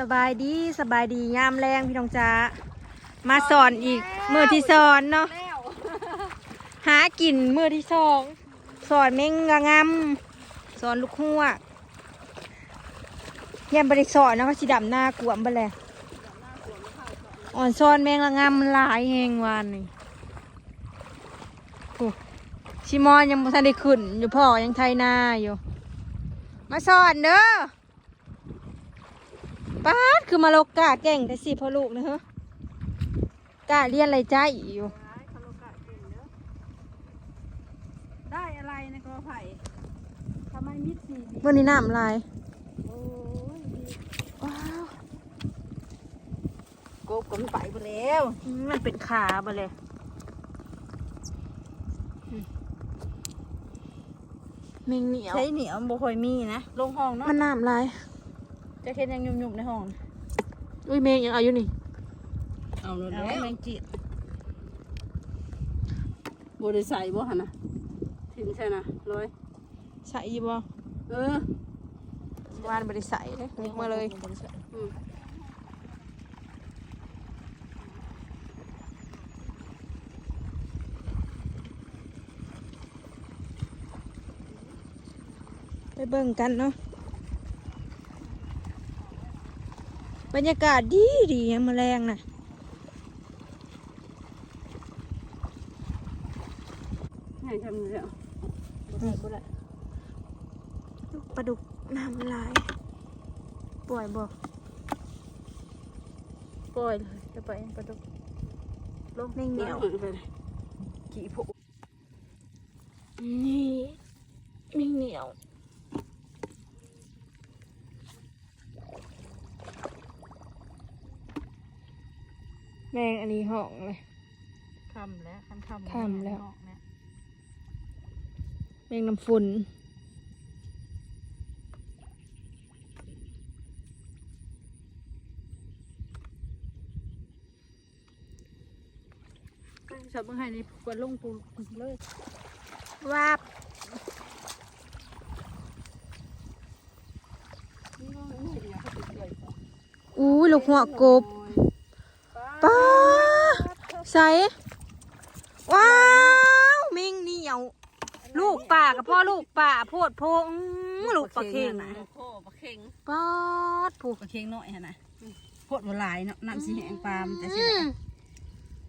สบายดีสบายดียามแรงพี่น้องจ้ามาสอนอีกมือที่สอนเนาะหากินมือที่สองสอนเม่งงะงำสอนลูกหัวกยังบริสอนเนาะเขาสิดำหน้ากวมไปเลยอ่อนสอนแมงละงำมันหลายแหงวานนี่โอ้ชิมอนยังบ่ทันได้ขึ้น อยู่พ่อยังไทยนาอยู่ มาสอนเด้อ ป้าดคือมาโลกกาเก่งแต่สิพ่อลูกนะฮะกาเรียนอะไรใจอยู่ ได้อะไรในกอไผ่ทำไมมิดสีวันนี้น้ำลายโอ้ยว้าวโกบก็ไม่ไปไปแล้วอืมมันเป็นขาไปเลยอืมแมงเหนียว ใช้เหนียวบ่ค่อยมีนะ ลงห้องเนาะมันน้ำลาย จะเห็นยังยุ่มๆในห้องอุ้ยแมงยังอายุนี่เอาเลยแมงจีดบ่ได้ใส่บ่หั่นน่ะทิ้งใช่น่ะร้อยใส่อยี่บ่เออวานบริใส่เลยยกมาเลยอืมไปเบิ่งกันเนาะ บรรยากาศดีดียังมาแรงน่ะให้ทำแล้วนี่ลูกปลาดุกน้ำลาย ปล่อยบ่ปล่อยเลยจะปล่อยปลาดุกลงแมงเหนียวไปเลยกี่ผู้นี่แมงเหนียว แมงอันนี้ห้องเลย คำแล้วคันคำค่ำแล้วห้องเนี่ยแมงน้ำฝุ่นชอบเบิ่งให้นี่กดลงปูเลย วาบนี่ก็นี่เดียวเขาติดเลยอู้ลูกหัวกบป้า ใส่ว้าวแมงเหนียว ลูกป่ากับพ่อลูกป่าโพดโพอื้อลูกปลาเค็งนะโอ้ปลาเค็งป๊อดผูกปลาเค็งน้อยฮะนะโพดบัวลายเนาะน้ำสีแห้งปลามันจะสิอืได้ม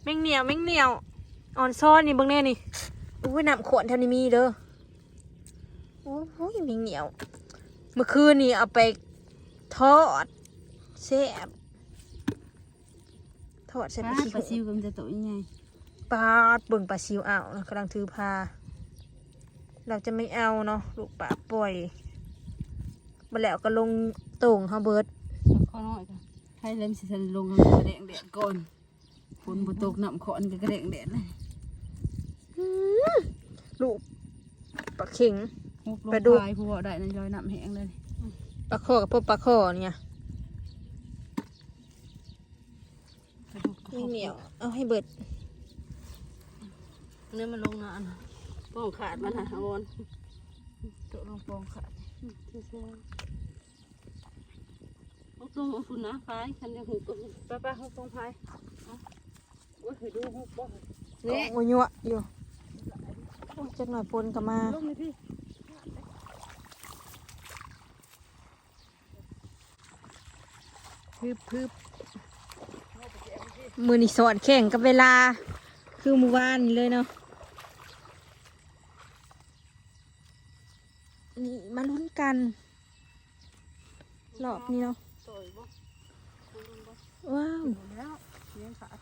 แมงเหนียวแมงเหนียวอ่อนซ้อนนี่เบิ่งแน่นี่อุ้ยน้ำขวดเท่านี้มีเด้อโอ้โหแมงเหนียว เมื่อคืนนี่เอาไปทอดแซ่บ ทอดใส่ปปลาลาปลาซิซิววก็มันจะตัวยังไงปลาดเบิ่งปลาซิวเอานะกำลังถือพา เราจะไม่เอาเนาะลูกปลาปล่อยมาแล้วก็ลงโต่งเฮาเบิดข้อน้อยค่ะให้เล่มสิทันลงกระเดงแดดก่อนฝนบ่ตกน้ำขอนก็กระเดงแดดเลยอื้อลูกปลาเข็งฮุบลงปลาดุกพายผู้บ่ได้ในยอยน้ำแห้งเลยปลาคอกับพวกปลาคอเนี่ย ปลาดุกก็เหนียว เอาให้เบิด เนื้อมันลงนานป้องขาดมันฮะอวนตัวลงป้องขาดอืมเสียๆฮุบลงเอาฝุ่นนะพายคันยังหุบก็หุบไปไปหุบลงพายเอาโอ้ยเคยดูหุบบ่นี่นี่โอ้ยยั่วอยู่โอ้ยจักหน่อยปนกับมาลงเลยพี่พึบพึบ มือนี่สอนแข่งกับเวลา คือเมื่อวานนี่เลยเนาะนี่มาลุ้นกันรอบนี้เนาะต่อยบ่ว้าวหมดแล้วเลี้ยงขาด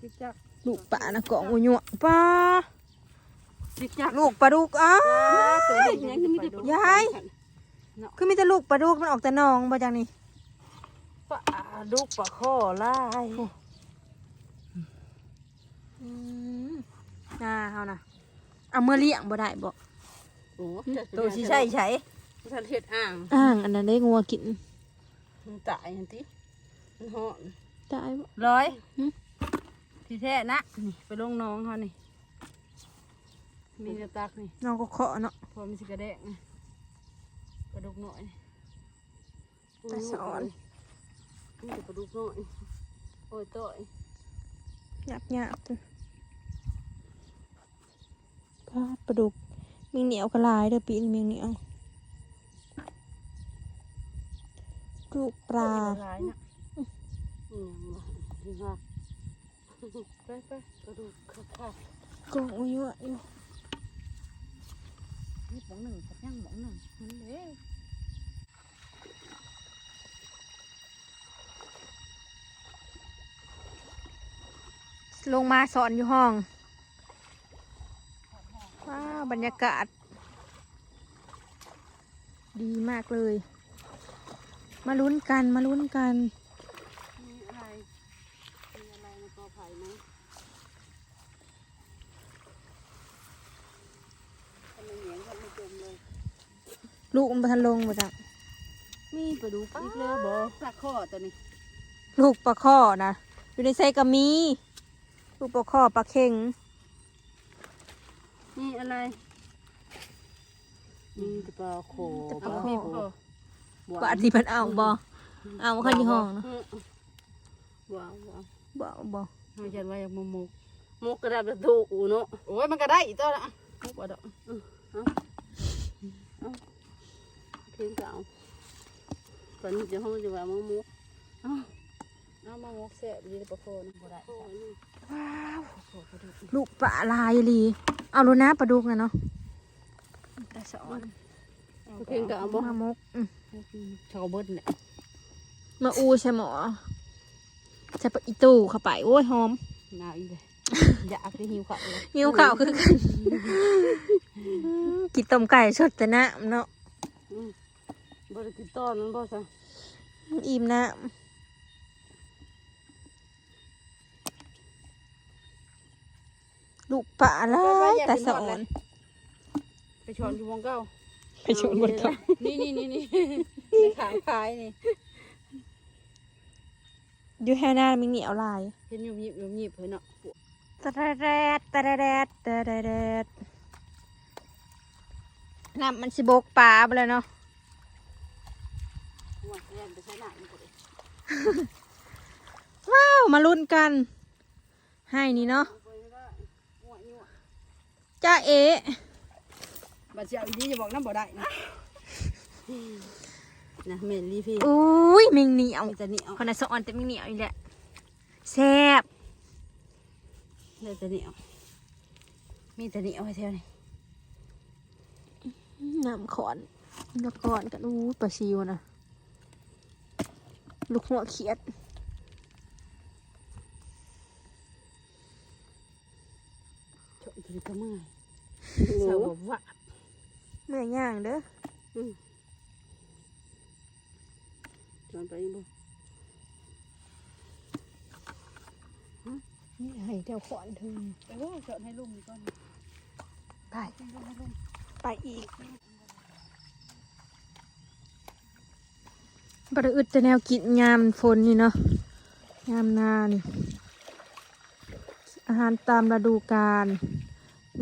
จิกจักลูกป่านะเกาะงูยั่วป้าจิกจักลูกปลาดุกอ้าวตัวเล็กยังไม่ได้ยายคือมีแต่ลูกปลาดุกมันออกแต่หนองบ่จังนี่ ปลาดุกปลาข้อลายอืมน่าเอานะเอาเมื่อเลี้ยงบ่ได้บ่โอ้ตัวสิใช่ใช่ท่านเฮ็ดอ่างอ่างอันนั้นได้งัวกินมันตายอันติมันหอนตายบ่ร้อยหึที่แท้นะนี่ไปลงน้องเขานี่มีกระตักนี่น้องก็เคาะเนาะพอมีสิกระแดกนี่ปลาดุกหน่อยตาสอน นี่จะปลาดุกน้อยโอ้ยต่อยหยาบหยาบปลาปลาดุกมีเหนียวกระลายเด้อปีนมีเหนียวลูกปลาหลายนะอืมดีมากไปไปปลาดุกค่ะค่ะกงอยู่อะอยู่นี่หมองหนึ่งกับย่างหมองหนึ่งนั่นเลย ลงมาสอนอยู่ห้อง ว้าวบรรยากาศ ดีมากเลย มาลุ้นกันมาลุ้นกัน มีอะไร มีอะไรในกอไผ่ไหมทำไมเหนียงทำไมจมเลย ลูกมันบ่ทันลงมาจ้ะมีปลาดุกอีกแล้วบอปลาข้อตัวนี้ ลูกปลาข้อนะอยู่ในไซกามี ลูกปลาข้อปลาเค็ง นี่อะไรมีแต่ปลาโขแต่ปลาโขหวก็อันที่มันเอาบ่เอาเข้าที่ห้องเนาะว้าวว้าวบ่บ่ไม่ใช่ว่าอยากมุกมุกมุกกระดาษแบบดูอูเนาะโอ้ยมันก็ได้อีกตัวละมุกว่าดอกเอาเอาเพียงเก่าก่อนจะห้องจะว่ามุกมุกเอาเอามามุกเสียดีประโคนบ่ได้ ว้าวโอ้โหดูลูกปลาลายลี เอาโลนะปลาดุกนะเนาะตาสอนเพียงเก่าบ่มามกอืมชาวเบิดเนี่ยมาอูใช่หมอใส่ปลาอีตู้เข้าไปโอ้ยหอมหนาวอีกเลยอยากได้หิวข้าวเลยหิวข้าวคือกันกินต้มไก่สดแต่น้ำเนาะอืมบริกิตต้อนมันบ่ซะอิ่มน้ำ ลูกปลาลายตาสอน ไปชอนอยู่วงเก้าไปชมบนเขานี่นี่นี่นี่ในขางคายนี่อยู่แค่หน้ามีเหนียวลาย เห็นอยู่หยิบอยู่หยิบเพิ่นเนาะตะแรดตะแรดตะแรดน้ำมันสิบกปลาไปเลยเนาะหัวแย่นไปใช้หน้ามันก็ได้ว้าว มาลุ้นกัน ให้นี่เนาะ ไปไม่ได้หัวนี่หัว จ้าเอ๋บัดเสียอีนี้จะบอกน้ำบ่ได้นะนะเมนลีพี่อุ้ยมิงเหนียวมีแต่เหนียวคนน่ะสอนแต่มิงเหนียวอีกแหละแซ่บมีแต่เหนียวมีแต่เหนียวไว้เท่านี้น้ำขอนน้ำขอนกันอู้ปลาซิวนะลูกหัวเขียดชนถึงก็เมื่อย สาวบอกว่าเมื่อย่างเด้อชวนไปอีกบ่นี่ให้เจ้าขอนเธอแต่ว่าชวนให้ลุงก่อนไปให้ลุงให้ลุงไปอีกบไดอึดแต่แนวกินยามฝนนี่เนาะยามหนานี่อาหารตามฤดูกาล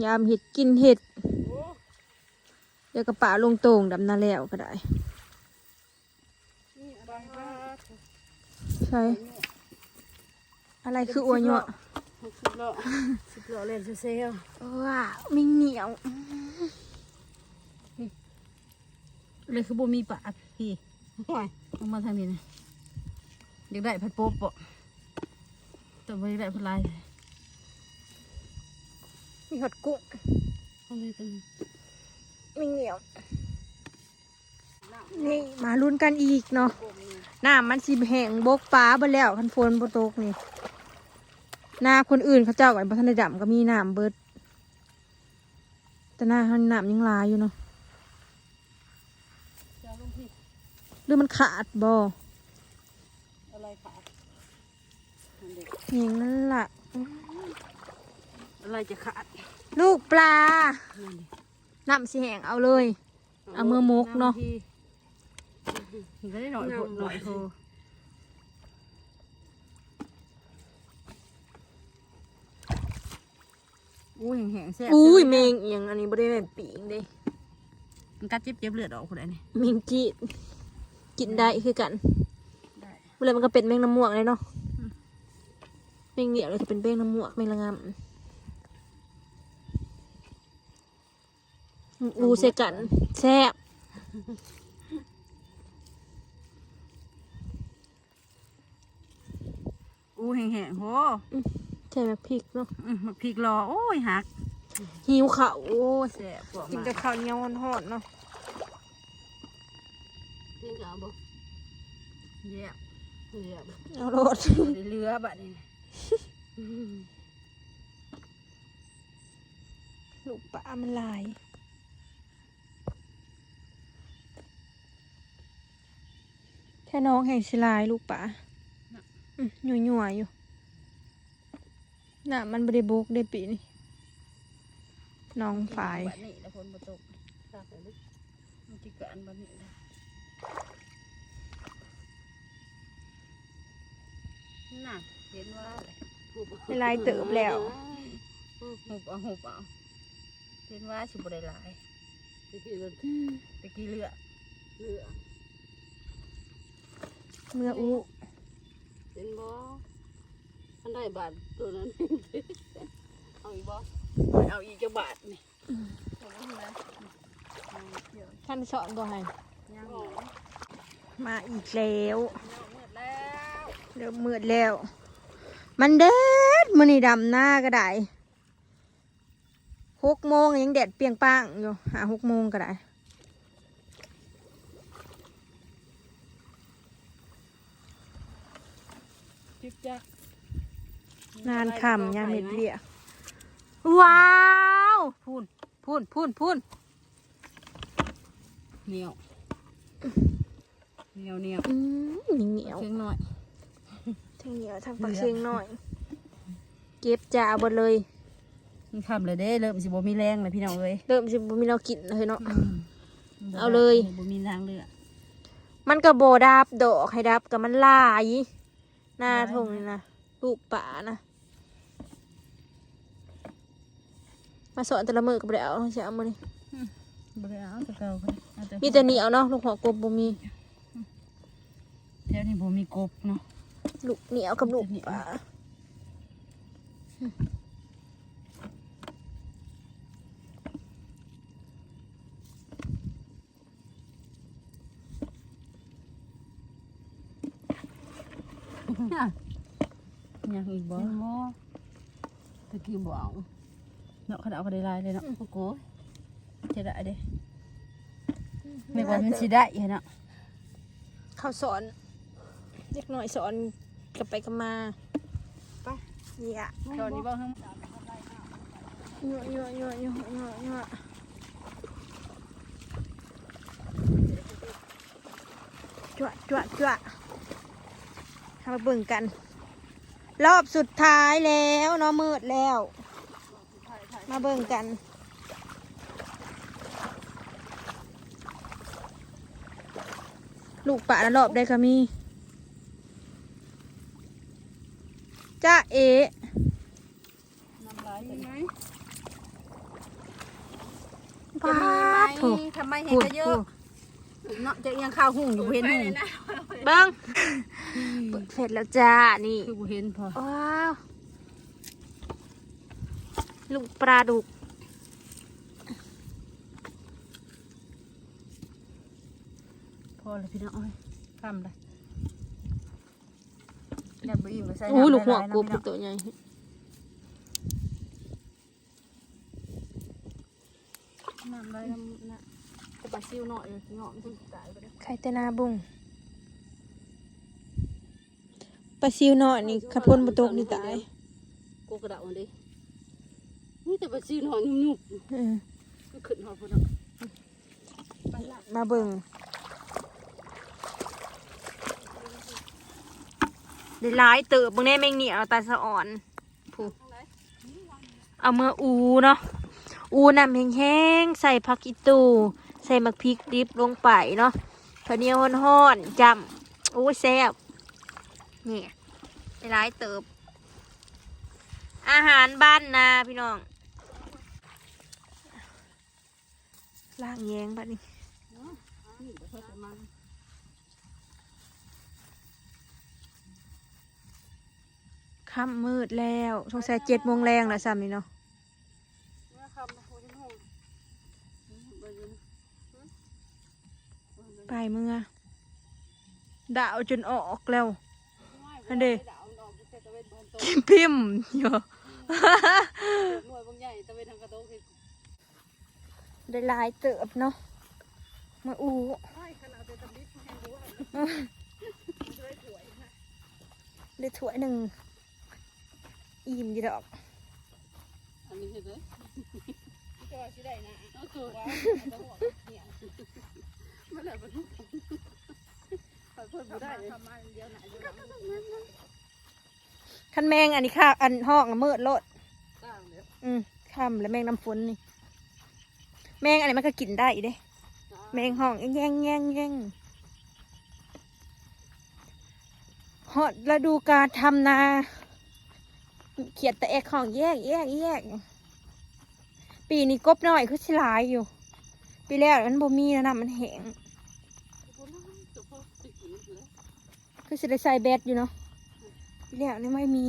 ยามเห็ดกินเห็ดโอ้เดี๋ยวกระป๋าลงโต่งดำนาแล้วก็ได้นี่อะไรบ้างใช่อะไรคืออวยเนาะสิบล้อสิบล้อเล่นเซลว้าวมิงเหนียวเลยคือบ่มีปากพี่ห่วยลงมาทางนี้นะอยากได้ผัดโป๊บปะแต่ไม่ได้ผัดลาย มีหดกุ้งเอาเลยกันมิงเหนียว นี่มาลุ้นกันอีกเนาะน้ำมันสิแห้งบกปลาไปแล้วคันฝนบ่ตกนี่หน้าคนอื่นเขาเจ้ากันบ่ทันได้ดำก็มีน้ำเบิด แต่หน้าเขาน้ำยังหลายอยู่เนาะจะลงพี่หรือมันขาดบ่อะไรขาดนั่นเด็กอย่างนั้นล่ะ อะไรจะขาดลูกปลานั่นดิน้ำสิแห้งเอาเลย เอามือมกเนาะได้หน่อยผลหน่อยโทอู้แห้งๆแซ่บอุ้ยเมงเอียงอันนี้บ่ได้แม่นปีงเด้มันกัดเจ็บเจ็บเลือดออกคนไหนนี่เมงจีดกินได้คือกันได้เวลามันก็เป็นแมงน้ำหมวกเลยเนาะแมงเหนียวเลยจะเป็นแมงน้ำหมวกแมงละงาม อูเซกันแซ่บอู้แห้งๆโหใช่แบบพริกเนาะอืมมักพริกรอโอ้ยหักหิวข้าวโอ้ยแซ่บกว่ากินมาแต่ข้าวเหนียวหอนๆเนาะกินกับบ่เยี่ยมเยี่ยมเอาโรดได้เรือบัดนี้นะลูกปลามันลาย ค่น้องแห่งสิลายลูกปลาอืมหน่วยหน่วยๆอยู่น่ะมันบริบกได้ปีนี่น้องฝายบัดนี้แล้วฝนบ่ตกซากไปลึกมันสิเกิดอันบัดนี้นะน่ะเห็นว่าอะไรหุบได้ลายเติบแล้วหุบเอาหุบเอาเห็นว่าสิบ่ได้หลายตะกี้มันตะกี้เรือเรือ เมื่ออู้เห็นบ่อันได้บาทตัวนั้น เอาอีกบ่เอาอีกจักบาทนี่เอาไว้ให้ได้เอาเดี๋ยวท่านสอนบ่ให้ยังมาอีกแล้วหมดแล้วเริ่มมืดแล้ว มันแดดมันนี่ดำหน้าก็ได้หกโมงยังแดดเปรียงป้างอยู่หาหกโมงก็ได้ จิ๊บจ๊ะนานคำยามเม็ดเบี้ยว้าวพูนพูนพูนพูนเหนียวเหนียวเหนียวอืมเหนียวเชียงหน่อยทั้งเหนียวทั้งปลาเชียงหน่อย เก็บจ่าหมดเลยมันคำเลยเด้เริ่มสิบ่มีแรงเลยพี่น้องเอ้ยเริ่มสิบ่มีเรากินเลยเนาะเอาเลยบ่มีทางเลือกมันก็โบดับดอกให้ดับกับมันหลาย หน้าทงนี่นะลูกป่านะ มาสอนแต่ละมือกับเดี๋ยวเช้ามือนี่บ่ได้เอาแต่เก่าไปเอาแต่มีแต่เหนียวเนาะลูกหัวกบบ่มีแถวนี้บ่มีกบเนาะลูกเหนียวกับลูกป่า ยังอีกบ่บ่ตะกี้บ่เอาเนาะขนาดเอาก็ได้หลายเลยเนาะโอ้โหจะได้เด้ไม่ว่ามันสิได้เห็นเนาะเขาสอนเล็กหน่อยสอนกลับไปกลับมาไปเหี้ยตอนนี้บ่ทั้งยั่วยั่วยั่วยั่วยั่วยั่วจั่วจั่วจั่วทำ มาเบิ่งกัน รอบสุดท้ายแล้วเนาะมืดแล้ว มาเบิ่งกันลูกป่าละรอบได้ก็มีจ้าเอน้ำลายเป็นไงป้าดโถทำไมเห็นก็เยอะ เนาะจะยังข้าวหุ่งอยู่บ่เห็นหุ่งเบิ้งเปิดเสร็จแล้วจ้า นี่ คือบ่เห็นพอ ว้าว ลูกปลาดุก พอแล้วพี่น้องเอ้ยทำเลยแล้วบ่อิ่มก็ใส่อู้น้ำลูกหัวหลายๆกบนะพี่น้องตัวใหญ่น้ำลายน้ำนะจะ ปลาซิวหน่อยเนาะมันถึงตายไปแล้วไข่แต่นาบุงปลาซิวหน่อยนี่ขับพ้นประตูนี่ตายกูกระดาษมันดินี่แต่ปลาซิวหน่อยยุ่บเออๆก็ขึ้นหอดพุ่นเนาะมาเบิ่งได้หลายเติบเบิ่งแน่แมงเหนียวตาสะอ่อนผู้เอาเมื่ออูเนาะอูน้ำแห้งๆใส่ผักอีตูใใส่มักพริกดิบลงไปเนาะข้เนียวห่อนๆจำโอ้แซ่บนี่ไร้ายเติบ อาหารบ้านนาพี่น้องล่างแยงบัดนี้ค่ำมืดแล้วสงสัยเจ็ดโมงแรงแล้วซ้ำนี่เนาะ ไปเมื่อดาวจนออกแล้วอันเดดาวออกจะตะเวนบานโตพิมพ์เยอะหน่วยบางใหญ่ตะเวนทางกระโดดเห็นได้หลายเติบเนาะมาอูไม่ขนาดเป็นตำลิดแห้งรู้ว่าได้ถ้วยหนึ่งอิ่มดีดอกอันนี้เห็นไหมก็สิได้นะเอาตัว ว้าวเนี่ยมันแหละมันไปเพิ่มได้เลยทำมาเดียวไหนเดียวไหนคันแมงอันนี้ข้าอันห้องละเมิดโลดต่างเดียวอืมข้ามแล้วแมงน้ำฝนนี่ แมงอันนี้มันก็กินได้เด้ แมงห้องแย่งแย่งแย่งฮอดฤดูการทำนา เขียดแต่แอกห้องแยกแยกแยก ปีนี้กบน้อยคือสิหลายอยู่ ปีแล้วมันบ่มีแล้วนะมันแห้งคือสิได้ใส่แบตอยู่เนาะปีแล้วนี่ไม่มี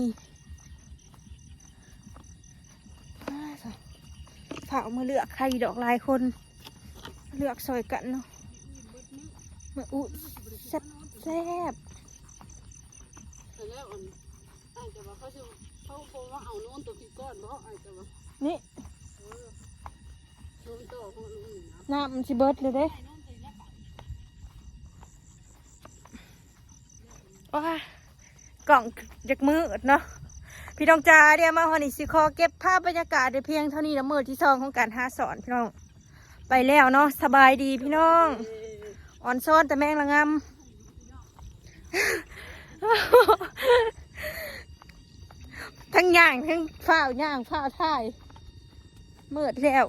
อ้าวสะฝากมาเลือกใครดอกหลายคน เลือกซอยกันเนาะมาอุแซ่บแซ่บแต่แล้วอันอาจจะว่าเขาจะเขาคงว่าเอาโน่นตัวพี่ก้อนเพราะอาจจะว่านี่โน่นตัวของลุง น้ำมันสิเบิดเลยเด้ว้ากล่องจากมือเนาะพี่น้องจ้าเดี๋ยวมาฮอนิสิคอเก็บภาพบรรยากาศได้เพียงเท่านี้แล้วมือที่สองของการหาสอนพี่น้อง ไปแล้วเนาะสบายดีพี่น้อง อ่อนซ้อนแต่แมงละงำทั้งย่างทั้งฝ้าวย่างฝ้าวท่ายมืดแล้ว